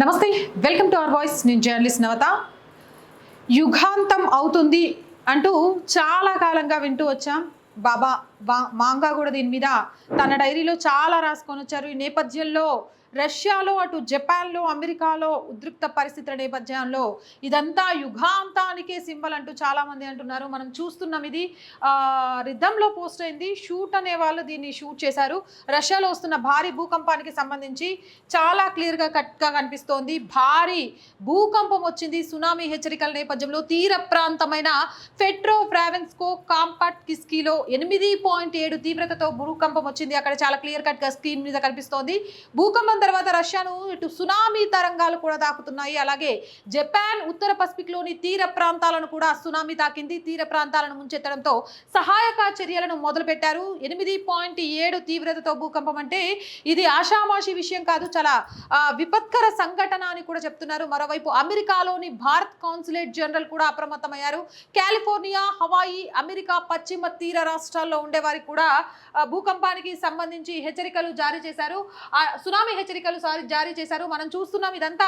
నమస్తే welcome to our voice. నేను journalist నవత. యుగాంతం అవుతుంది అంటూ చాలా కాలంగా వింటూ వచ్చాం. బాబా మాంగా కూడా దీని మీద తన డైరీలో చాలా రాసుకొని వచ్చారు. ఈ నేపథ్యంలో రష్యాలో అటు జపాన్లో అమెరికాలో ఉద్రిక్త పరిస్థితుల నేపథ్యంలో ఇదంతా యుగాంతానికే సింబల్ అంటూ చాలామంది అంటున్నారు. మనం చూస్తున్నాం ఇది రిధంలో పోస్ట్ అయింది. షూట్ అనే వాళ్ళు దీన్ని షూట్ చేశారు. రష్యాలో వస్తున్న భారీ భూకంపానికి సంబంధించి చాలా క్లియర్గా కట్గా కనిపిస్తోంది. భారీ భూకంపం వచ్చింది. సునామీ హెచ్చరికల నేపథ్యంలో తీర ప్రాంతమైన ఫెట్రో ప్రావిన్స్కో కాంపాట్ కిస్కీలో ఎనిమిది పాయింట్ ఏడు తీవ్రతతో భూకంపం వచ్చింది. అక్కడ చాలా క్లియర్ కట్గా స్క్రీన్ మీద కనిపిస్తోంది. భూకంపం తర్వాత రష్యాను ఇటు సునామీ తరంగాలు కూడా తాకుతున్నాయి అలాగే జపాన్ ఉత్తర పసిఫిక్లోని తీర ప్రాంతాలను కూడా సునామీ తాకింది. తీర ప్రాంతాలను ముంచెత్తడంతో సహాయక చర్యలను మొదలుపెట్టారు. ఎనిమిది పాయింట్ ఏడు తీవ్రతతో భూకంపం అంటే ఇది ఆషామాషి విషయం కాదు చాలా విపత్కర సంఘటన అని కూడా చెప్తున్నారు. మరోవైపు అమెరికాలోని భారత్ కాన్సులేట్ జనరల్ కూడా అప్రమత్తమయ్యారు. కాలిఫోర్నియా హవాయి అమెరికా పశ్చిమ తీర రాష్ట్రాల్లో ఉండే వారికి కూడా భూకంపానికి సంబంధించి హెచ్చరికలు జారీ చేశారు. సునామీ హెచ్చరిక హెచ్చరికలు సారీ జారీ చేశారు. మనం చూస్తున్నాం ఇదంతా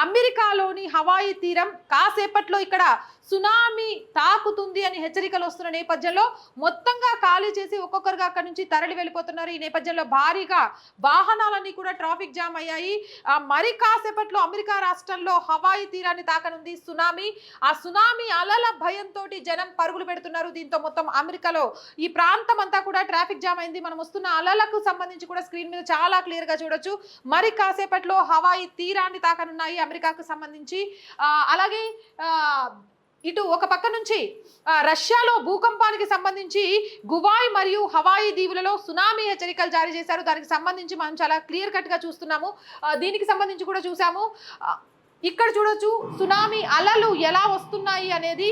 అమెరికాలోని హవాయి తీరం. కాసేపట్లో ఇక్కడ సునామీ తాకుతుంది అని హెచ్చరికలు వస్తున్న నేపథ్యంలో మొత్తంగా ఖాళీ చేసి ఒక్కొక్కరుగా అక్కడి నుంచి తరలి వెళ్ళిపోతున్నారు. ఈ నేపథ్యంలో భారీగా వాహనాలన్నీ కూడా ట్రాఫిక్ జామ్ అయ్యాయి. మరి కాసేపట్లో అమెరికా రాష్ట్రంలో హవాయి తీరాన్ని తాకనుంది సునామీ. ఆ సునామీ అలల భయంతో జనం పరుగులు పెడుతున్నారు. దీంతో మొత్తం అమెరికాలో ఈ ప్రాంతం అంతా కూడా ట్రాఫిక్ జామ్ అయింది. మనం వస్తున్న అలలకు సంబంధించి కూడా స్క్రీన్ మీద చాలా క్లియర్గా చూడొచ్చు. మరి కాసేపట్లో హవాయి తీరాన్ని తాకనున్నాయి అమెరికాకు సంబంధించి. అలాగే ఇటు ఒక పక్క నుంచి రష్యాలో భూకంపానికి సంబంధించి గువాయ్ మరియు హవాయి దీవులలో సునామీ హెచ్చరికలు జారీ చేశారు. దానికి సంబంధించి మనం చాలా క్లియర్ కట్గా చూస్తున్నాము. దీనికి సంబంధించి కూడా చూసాము ఇక్కడ చూడొచ్చు సునామీ అలలు ఎలా వస్తున్నాయి అనేది.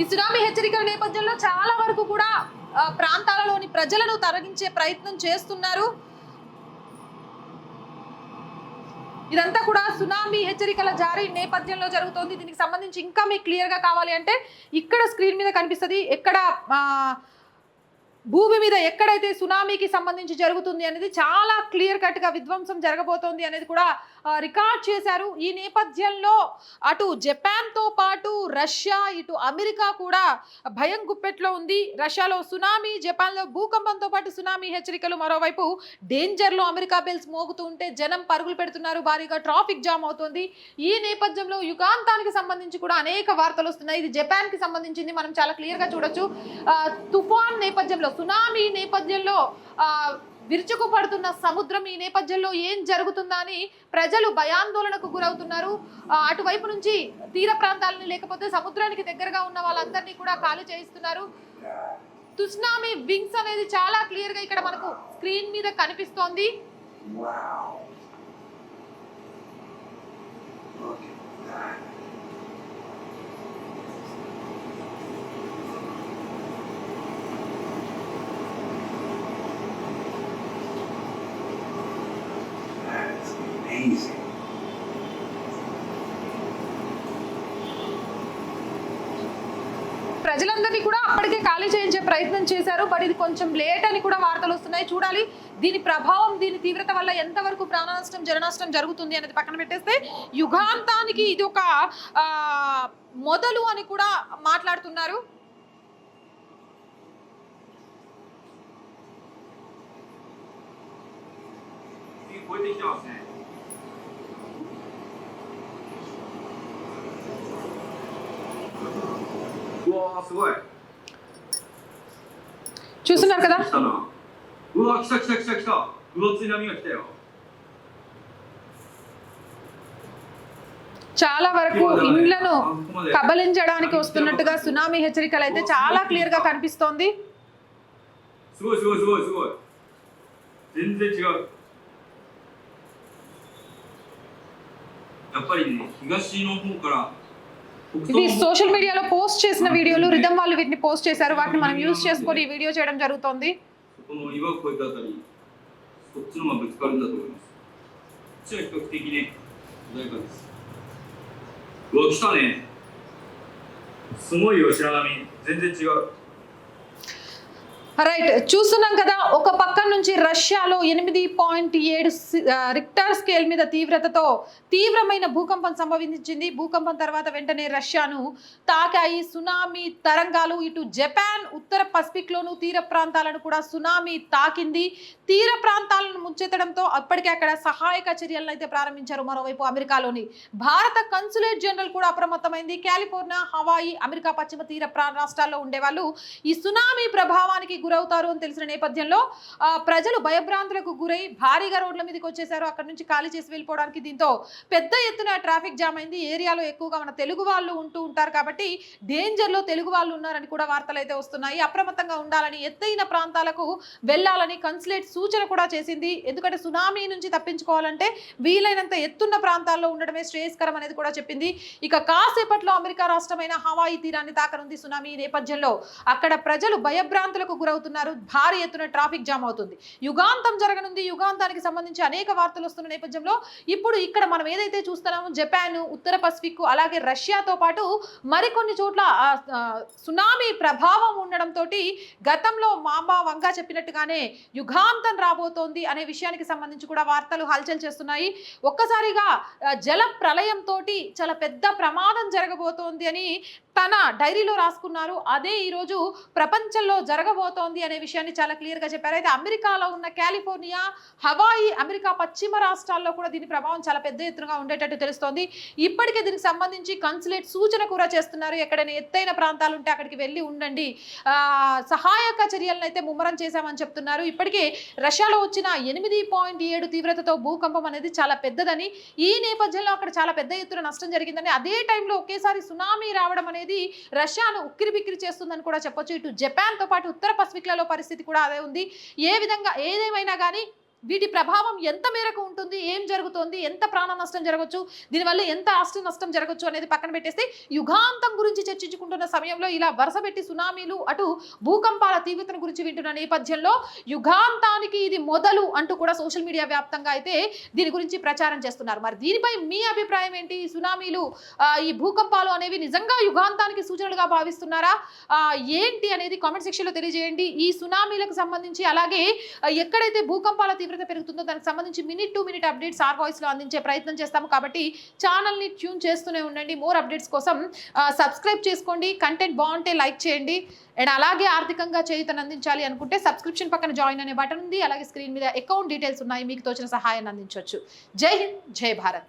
ఈ సునామీ హెచ్చరికల నేపథ్యంలో చాలా వరకు కూడా ప్రాంతాలలోని ప్రజలను తరలించే ప్రయత్నం చేస్తున్నారు. ఇదంతా కూడా సునామీ హెచ్చరికల జారీ నేపథ్యంలో జరుగుతోంది. దీనికి సంబంధించి ఇంకా మీకు క్లియర్గా కావాలి అంటే ఇక్కడ స్క్రీన్ మీద కనిపిస్తుంది ఎక్కడ భూమి మీద ఎక్కడైతే సునామీకి సంబంధించి జరుగుతుంది అనేది చాలా క్లియర్ కట్గా విధ్వంసం జరగబోతోంది అనేది కూడా రికార్డ్ చేశారు. ఈ నేపథ్యంలో అటు జపాన్తో పాటు రష్యా ఇటు అమెరికా కూడా భయం గుప్పెట్లో ఉంది. రష్యాలో సునామీ జపాన్లో భూకంపంతో పాటు సునామీ హెచ్చరికలు మరోవైపు డేంజర్లో అమెరికా బెల్స్ మోగుతూ ఉంటే జనం పరుగులు పెడుతున్నారు. భారీగా ట్రాఫిక్ జామ్ అవుతుంది. ఈ నేపథ్యంలో యుగాంతానికి సంబంధించి కూడా అనేక వార్తలు వస్తున్నాయి. ఇది జపాన్కి సంబంధించింది. మనం చాలా క్లియర్గా చూడొచ్చు. తుఫాన్ నేపథ్యంలో సునామీ నేపథ్యంలో విరుచుకుపడుతున్న సముద్రం ఈ నేపథ్యంలో ఏం జరుగుతుందా అని ప్రజలు భయాందోళనకు గురవుతున్నారు. అటువైపు నుంచి తీర ప్రాంతాలని లేకపోతే సముద్రానికి దగ్గరగా ఉన్న వాళ్ళందరినీ కూడా ఖాళీ చేయిస్తున్నారు. తుస్నామీ వింగ్స్ అనేది చాలా క్లియర్గా ఇక్కడ మనకు స్క్రీన్ మీద కనిపిస్తోంది. ప్రజలందరినీ కూడా అప్పటికే ఖాళీ చేయించే ప్రయత్నం చేశారు. బట్ ఇది కొంచెం లేట్ అని కూడా వార్తలు వస్తున్నాయి. చూడాలి దీని ప్రభావం దీని తీవ్రత వల్ల ఎంతవరకు ప్రాణ నష్టం జననష్టం జరుగుతుంది అనేది పక్కన పెట్టేస్తే యుగాంతానికి ఇది ఒక మొదలు అని కూడా మాట్లాడుతున్నారు. Foi? చూస్తున్నారు కదా చాలా వరకు ఇండ్లను కబలించడానికి వస్తున్నట్టుగా సునామీ హెచ్చరికలు అయితే చాలా క్లియర్గా కనిపిస్తోంది. ఇది సోషల్ మీడియాలో పోస్ట్ చేసిన వీడియోలు రిధమ్ వాళ్ళు వీటిని పోస్ట్ చేశారు వాటిని మనం యూజ్ చేసుకొని ఈ వీడియో చేయడం జరుగుతుంది. రైట్ చూస్తున్నాం కదా ఒక పక్క నుంచి రష్యాలో ఎనిమిది పాయింట్ ఏడు సి- రిక్టర్ స్కేల్ మీద తీవ్రతతో తీవ్రమైన భూకంపం సంభవించింది. భూకంపం తర్వాత వెంటనే రష్యాను తాకాయి. సునామీ తరంగాలు ఇటు జపాన్ ఉత్తర పసిఫిక్లోను తీర ప్రాంతాలను కూడా సునామీ తాకింది. తీర ప్రాంతాలను ముంచెత్తడంతో అప్పటికే అక్కడ సహాయక చర్యలను అయితే ప్రారంభించారు మరోవైపు అమెరికాలోని. భారత కన్సులేట్ జనరల్ కూడా అప్రమత్తమైంది. కాలిఫోర్నియా హవాయి అమెరికా పశ్చిమ తీర ప్రా రాష్ట్రాల్లో ఉండేవాళ్ళు ఈ సునామీ ప్రభావానికి గురవుతారు అని తెలిసిన నేపథ్యంలో ప్రజలు భయభ్రాంతులకు గురై భారీగా రోడ్ల మీదకి వచ్చేసారు అక్కడ నుంచి ఖాళీ చేసి వెళ్ళిపోవడానికి దీంతో పెద్ద ఎత్తున ట్రాఫిక్ జామ్ అయింది. ఏరియాలో ఎక్కువగా మన తెలుగు వాళ్ళు ఉంటూ ఉంటారు కాబట్టి డేంజర్లో తెలుగు వాళ్ళు ఉన్నారని కూడా వార్తలు అయితే వస్తున్నాయి. అప్రమత్తంగా ఉండాలని ఎత్తైన ప్రాంతాలకు వెళ్ళాలని కన్సులేట్ సూచన కూడా చేసింది. ఎందుకంటే సునామీ నుంచి తప్పించుకోవాలంటే వీలైనంత ఎత్తున్న ప్రాంతాల్లో ఉండడమే శ్రేయస్కరం అనేది కూడా చెప్పింది. ఇక కాసేపట్లో అమెరికా రాష్ట్రమైన హవాయి తీరాన్ని తాకనుంది సునామీ నేపథ్యంలో. అక్కడ ప్రజలు భయభ్రాంతులకు గురవుతున్నారు. భారీ ఎత్తున ట్రాఫిక్ జామ్ అవుతుంది. యుగాంతం జరగనుంది. యుగాంతానికి సంబంధించి అనేక వార్తలు వస్తున్న నేపథ్యంలో ఇప్పుడు ఇక్కడ మనం ఏదైతే చూస్తున్నామో జపాన్ ఉత్తర పసిఫిక్ అలాగే రష్యాతో పాటు మరికొన్ని చోట్ల సునామీ ప్రభావం ఉండడంతో గతంలో మాంబా వంగా చెప్పినట్టుగానే యుగాంతం రాబోతోంది అనే విషయానికి సంబంధించి కూడా వార్తలు హల్చల్ చేస్తున్నాయి. ఒక్కసారిగా జల ప్రళయంతో చాలా పెద్ద ప్రమాదం జరగబోతోంది అని తన డైరీలో రాసుకున్నారు. అదే ఈరోజు ప్రపంచంలో జరగబోతోంది అనే విషయాన్ని చాలా క్లియర్గా చెప్పారు. అయితే అమెరికాలో ఉన్న కాలిఫోర్నియా హవాయి అమెరికా పశ్చిమ రాష్ట్రాల్లో కూడా దీని ప్రభావం చాలా పెద్ద ఎత్తునగా ఉండేటట్టు తెలుస్తోంది. ఇప్పటికే దీనికి సంబంధించి కన్సులేట్ సూచన కూడా చేస్తున్నారు. ఎక్కడైనా ఎత్తైన ప్రాంతాలు ఉంటే అక్కడికి వెళ్ళి ఉండండి. సహాయక చర్యలను అయితే ముమ్మరం చేశామని చెప్తున్నారు. ఇప్పటికే రష్యాలో వచ్చిన ఎనిమిది పాయింట్ ఏడు తీవ్రతతో భూకంపం అనేది చాలా పెద్దదని ఈ నేపథ్యంలో అక్కడ చాలా పెద్ద ఎత్తున నష్టం జరిగిందని అదే టైంలో ఒకేసారి సునామీ రావడం అనేది రష్యాను ఉక్కిరి బిక్కిరి చేస్తుందని కూడా చెప్పొచ్చు. ఇటు జపాన్తో పాటు ఉత్తర పసిఫిక్లలో పరిస్థితి కూడా అదే ఉంది. ఏ విధంగా ఏదేమైనా కానీ వీటి ప్రభావం ఎంత మేరకు ఉంటుంది? ఏం జరుగుతోంది? ఎంత ప్రాణ నష్టం జరగచ్చు? దీనివల్ల ఎంత ఆస్తి నష్టం జరగచ్చు అనేది పక్కన పెట్టేస్తే యుగాంతం గురించి చర్చించుకుంటున్న సమయంలో ఇలా వరుస పెట్టి సునామీలు అటు భూకంపాల తీవ్రతను గురించి వింటున్న నేపథ్యంలో యుగాంతానికి ఇది మొదలు అంటూ కూడా సోషల్ మీడియా వ్యాప్తంగా అయితే దీని గురించి ప్రచారం చేస్తున్నారు. మరి దీనిపై మీ అభిప్రాయం ఏంటి? ఈ సునామీలు ఈ భూకంపాలు అనేవి నిజంగా యుగాంతానికి సూచనలుగా భావిస్తున్నారా? ఏంటి అనేది కామెంట్ సెక్షన్లో తెలియజేయండి. ఈ సునామీలకు సంబంధించి అలాగే ఎక్కడైతే భూకంపాల తీవ్రత పెరుగుతుందో దానికి సంబంధించి minute to minute updates our వాయిస్లో అందించే ప్రయత్నం చేస్తాము. కాబట్టి ఛానల్ని ట్యూన్ చేస్తూనే ఉండండి. మోర్ అప్డేట్స్ కోసం సబ్స్క్రైబ్ చేసుకోండి. కంటెంట్ బాగుంటే లైక్ చేయండి. అండ్ అలాగే ఆర్థికంగా చేయుతను అందించాలి అనుకుంటే సబ్స్క్రిప్షన్ పక్కన జాయిన్ అనే బటన్ ఉంది. అలాగే స్క్రీన్ మీద అకౌంట్ డీటెయిల్స్ ఉన్నాయి. మీకు తోచిన సహాయాన్ని అందించవచ్చు. జై హింద్ జై భారత్.